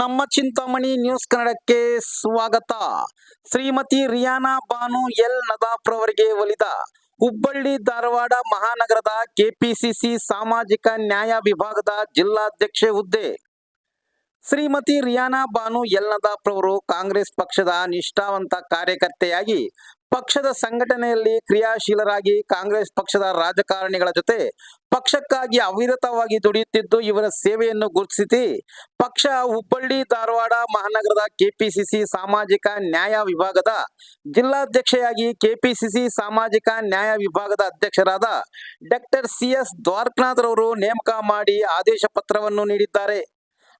ನಮ್ಮ ಚಿಂತಾಮಣಿ ನ್ಯೂಸ್ ಕನ್ನಡಕ್ಕೆ ಸ್ವಾಗತ. ಶ್ರೀಮತಿ ರಿಯಾನಾ ಬಾನು ಎಲ್ ನದಾಪ್ರವರಿಗೆ ಒಲಿದ ಹುಬ್ಬಳ್ಳಿ ಧಾರವಾಡ ಮಹಾನಗರದ ಕೆಪಿಸಿಸಿ ಸಾಮಾಜಿಕ ನ್ಯಾಯ ವಿಭಾಗದ ಜಿಲ್ಲಾಧ್ಯಕ್ಷೆ ಹುದ್ದೆ. ಶ್ರೀಮತಿ ರಿಯಾನಾ ಬಾನು ಎಲ್ ನದಾಪ್ರವರು ಕಾಂಗ್ರೆಸ್ ಪಕ್ಷದ ನಿಷ್ಠಾವಂತ ಕಾರ್ಯಕರ್ತೆಯಾಗಿ ಪಕ್ಷದ ಸಂಘಟನೆಯಲ್ಲಿ ಕ್ರಿಯಾಶೀಲರಾಗಿ ಕಾಂಗ್ರೆಸ್ ಪಕ್ಷದ ರಾಜಕಾರಣಿಗಳ ಜೊತೆ ಪಕ್ಷಕ್ಕಾಗಿ ಅವಿರತವಾಗಿ ದುಡಿಯುತ್ತಿದ್ದು ಇವರ ಸೇವೆಯನ್ನು ಗುರುತಿಸಿ ಪಕ್ಷ ಹುಬ್ಬಳ್ಳಿ, ಧಾರವಾಡ, ಮಹಾನಗರದ ಕೆಪಿಸಿಸಿ ಸಾಮಾಜಿಕ ನ್ಯಾಯ ವಿಭಾಗದ ಜಿಲ್ಲಾಧ್ಯಕ್ಷೆಯಾಗಿ ಕೆಪಿಸಿಸಿ ಸಾಮಾಜಿಕ ನ್ಯಾಯ ವಿಭಾಗದ ಅಧ್ಯಕ್ಷರಾದ ಡಾಕ್ಟರ್ ಸಿ ಎಸ್ ದ್ವಾರಕನಾಥ್ ರವರು ನೇಮಕ ಮಾಡಿ ಆದೇಶ ಪತ್ರವನ್ನು ನೀಡಿದ್ದಾರೆ.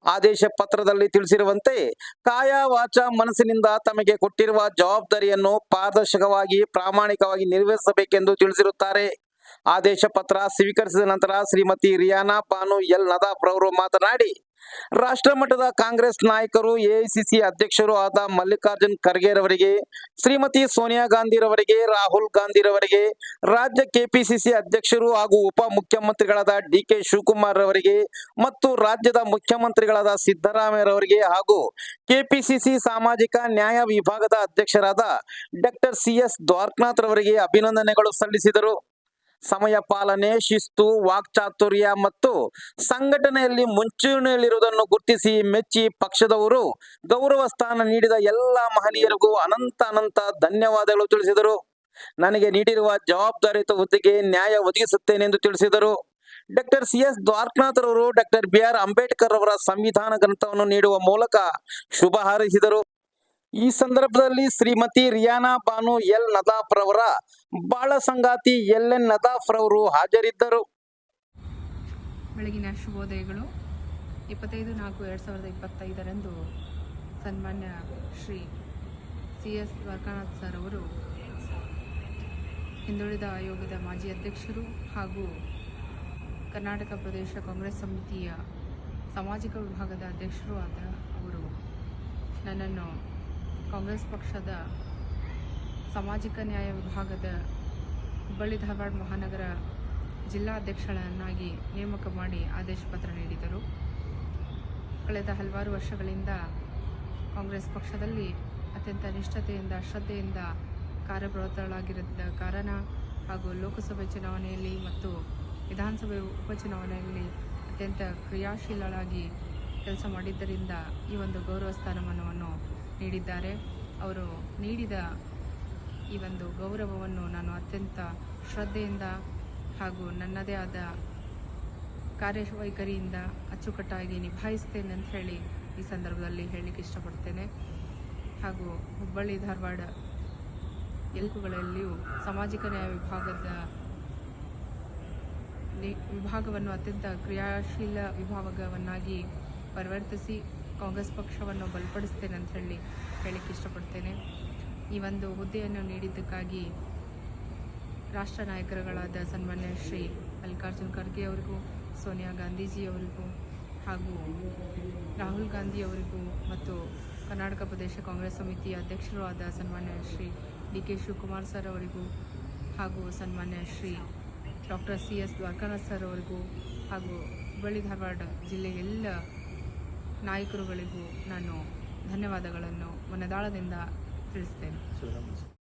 ಆದೇಶ ಪತ್ರದಲ್ಲಿ ತಿಳಿಸಿರುವಂತೆ ಕಾಯ ವಾಚ ಮನಸ್ಸಿನಿಂದ ತಮಗೆ ಕೊಟ್ಟಿರುವ ಜವಾಬ್ದಾರಿಯನ್ನು ಪಾರದರ್ಶಕವಾಗಿ ಪ್ರಾಮಾಣಿಕವಾಗಿ ನಿರ್ವಹಿಸಬೇಕೆಂದು ತಿಳಿಸಿರುತ್ತಾರೆ. ಆದೇಶ ಪತ್ರ ಸ್ವೀಕರಿಸಿದ ನಂತರ ಶ್ರೀಮತಿ ರಿಯಾನಾ ಪಾನು ಎಲ್ ನದಾಫ್ ರವರು ಮಾತನಾಡಿ ರಾಷ್ಟ್ರ ಮಟ್ಟದ ಕಾಂಗ್ರೆಸ್ ನಾಯಕರು, ಎಐಸಿಸಿ ಅಧ್ಯಕ್ಷರು ಆದ ಮಲ್ಲಿಕಾರ್ಜುನ್ ಖರ್ಗೆ ರವರಿಗೆ, ಶ್ರೀಮತಿ ಸೋನಿಯಾ ಗಾಂಧಿ ರವರಿಗೆ, ರಾಹುಲ್ ಗಾಂಧಿ ರವರಿಗೆ, ರಾಜ್ಯ ಕೆಪಿಸಿಸಿ ಅಧ್ಯಕ್ಷರು ಹಾಗೂ ಉಪ ಮುಖ್ಯಮಂತ್ರಿಗಳಾದ ಡಿ ಕೆ ಶಿವಕುಮಾರ್ ರವರಿಗೆ ಮತ್ತು ರಾಜ್ಯದ ಮುಖ್ಯಮಂತ್ರಿಗಳಾದ ಸಿದ್ದರಾಮಯ್ಯರವರಿಗೆ ಹಾಗೂ ಕೆಪಿಸಿಸಿ ಸಾಮಾಜಿಕ ನ್ಯಾಯ ವಿಭಾಗದ ಅಧ್ಯಕ್ಷರಾದ ಡಾಕ್ಟರ್ ಸಿ ಎಸ್ ದ್ವಾರಕನಾಥ್ ರವರಿಗೆ ಅಭಿನಂದನೆಗಳು ಸಲ್ಲಿಸಿದರು. ಸಮಯ ಪಾಲನೆ, ಶಿಸ್ತು, ವಾಕ್ಚಾತುರ್ಯ ಮತ್ತು ಸಂಘಟನೆಯಲ್ಲಿ ಮುಂಚೂಣಿಯಲ್ಲಿರುವುದನ್ನು ಗುರುತಿಸಿ ಮೆಚ್ಚಿ ಪಕ್ಷದವರು ಗೌರವ ಸ್ಥಾನ ನೀಡಿದ ಎಲ್ಲ ಮಹನೀಯರಿಗೂ ಅನಂತ ಅನಂತ ಧನ್ಯವಾದಗಳು ತಿಳಿಸಿದರು. ನನಗೆ ನೀಡಿರುವ ಜವಾಬ್ದಾರಿಯುತ ಹುದ್ದೆಗೆ ನ್ಯಾಯ ಒದಗಿಸುತ್ತೇನೆ ಎಂದು ತಿಳಿಸಿದರು. Doctor C S Dwarakanath doctor B R Ambedkar ಅವರ ಸಂವಿಧಾನ ಗ್ರಂಥವನ್ನು ನೀಡುವ ಮೂಲಕ ಶುಭ ಹಾರೈಸಿದರು. ಈ ಸಂದರ್ಭದಲ್ಲಿ ಶ್ರೀಮತಿ ರಿಯಾನಾ ಬಾನು ಎಲ್ ನದಾಫ್ ರವರ ಬಾಳ ಸಂಗಾತಿ ಎಲ್ ಎನ್ ನದಾಫ್ ರವರು ಹಾಜರಿದ್ದರು. ಬೆಳಗಿನ ಶುಭೋದಯಗಳು. ಇಪ್ಪತ್ತೈದು ನಾಲ್ಕು ಎರಡು ಸಾವಿರದ ಇಪ್ಪತ್ತೈದರಂದು ಸನ್ಮಾನ್ಯ Shri C S Dwarakanath sir ಅವರು ಹಿಂದುಳಿದ ಆಯೋಗದ ಮಾಜಿ ಅಧ್ಯಕ್ಷರು ಹಾಗೂ ಕರ್ನಾಟಕ ಪ್ರದೇಶ ಕಾಂಗ್ರೆಸ್ ಸಮಿತಿಯ ಸಾಮಾಜಿಕ ವಿಭಾಗದ ಅಧ್ಯಕ್ಷರು ಆದ ಅವರು ನನ್ನನ್ನು ಕಾಂಗ್ರೆಸ್ ಪಕ್ಷದ ಸಾಮಾಜಿಕ ನ್ಯಾಯ ವಿಭಾಗದ ಹುಬ್ಬಳ್ಳಿ ಧಾರವಾಡ ಮಹಾನಗರ ಜಿಲ್ಲಾ ಅಧ್ಯಕ್ಷಳನ್ನಾಗಿ ನೇಮಕ ಮಾಡಿ ಆದೇಶ ಪತ್ರ ನೀಡಿದರು. ಕಳೆದ ಹಲವಾರು ವರ್ಷಗಳಿಂದ ಕಾಂಗ್ರೆಸ್ ಪಕ್ಷದಲ್ಲಿ ಅತ್ಯಂತ ನಿಷ್ಠತೆಯಿಂದ, ಶ್ರದ್ಧೆಯಿಂದ ಕಾರ್ಯಪ್ರವೃತ್ತಳಾಗಿರದ ಕಾರಣ ಹಾಗೂ ಲೋಕಸಭೆ ಚುನಾವಣೆಯಲ್ಲಿ ಮತ್ತು ವಿಧಾನಸಭೆ ಉಪಚುನಾವಣೆಯಲ್ಲಿ ಅತ್ಯಂತ ಕ್ರಿಯಾಶೀಲಳಾಗಿ ಕೆಲಸ ಮಾಡಿದ್ದರಿಂದ ಈ ಒಂದು ಗೌರವ ಸ್ಥಾನಮಾನವನ್ನು ನೀಡಿದ್ದಾರೆ. ಅವರು ನೀಡಿದ ಈ ಒಂದು ಗೌರವವನ್ನು ನಾನು ಅತ್ಯಂತ ಶ್ರದ್ಧೆಯಿಂದ ಹಾಗೂ ನನ್ನದೇ ಆದ ಕಾರ್ಯವೈಖರಿಯಿಂದ ಅಚ್ಚುಕಟ್ಟಾಗಿ ನಿಭಾಯಿಸ್ತೇನೆ ಅಂತ ಹೇಳಿ ಈ ಸಂದರ್ಭದಲ್ಲಿ ಹೇಳಲಿಕ್ಕೆ ಇಷ್ಟಪಡ್ತೇನೆ. ಹಾಗೂ ಹುಬ್ಬಳ್ಳಿ, ಧಾರವಾಡ ಎಲ್ಕುಗಳಲ್ಲಿಯೂ ಸಾಮಾಜಿಕ ನ್ಯಾಯ ವಿಭಾಗದ ವಿಭಾಗವನ್ನು ಅತ್ಯಂತ ಕ್ರಿಯಾಶೀಲ ವಿಭಾಗವನ್ನಾಗಿ ಪರಿವರ್ತಿಸಿ ಕಾಂಗ್ರೆಸ್ ಪಕ್ಷವನ್ನು ಬಲಪಡಿಸ್ತೇನೆ ಅಂತ ಹೇಳಿ ಹೇಳಕ್ಕೆ ಇಷ್ಟಪಡ್ತೇನೆ. ಈ ಒಂದು ಹುದ್ದೆಯನ್ನು ನೀಡಿದ್ದಕ್ಕಾಗಿ ರಾಷ್ಟ್ರ ನಾಯಕರುಗಳಾದ ಸನ್ಮಾನ್ಯ ಶ್ರೀ ಮಲ್ಲಿಕಾರ್ಜುನ್ ಖರ್ಗೆ ಅವರಿಗೂ, ಸೋನಿಯಾ ಗಾಂಧೀಜಿ ಅವರಿಗೂ ಹಾಗೂ ರಾಹುಲ್ ಗಾಂಧಿ ಅವರಿಗೂ ಮತ್ತು ಕರ್ನಾಟಕ ಪ್ರದೇಶ ಕಾಂಗ್ರೆಸ್ ಸಮಿತಿಯ ಅಧ್ಯಕ್ಷರೂ ಆದ ಸನ್ಮಾನ್ಯ Shri D K Shivakumar sir ಅವರಿಗೂ ಹಾಗೂ ಸನ್ಮಾನ್ಯ Shri doctor C S Dwarakanath sir ಅವರಿಗೂ ಹಾಗೂ ಹುಬ್ಬಳ್ಳಿ ಧಾರವಾಡ ಜಿಲ್ಲೆಯ ಎಲ್ಲ ನಾಯಕರುಗಳಿಗೂ ನಾನು ಧನ್ಯವಾದಗಳನ್ನು ಮನದಾಳದಿಂದ ತಿಳಿಸ್ತೇನೆ.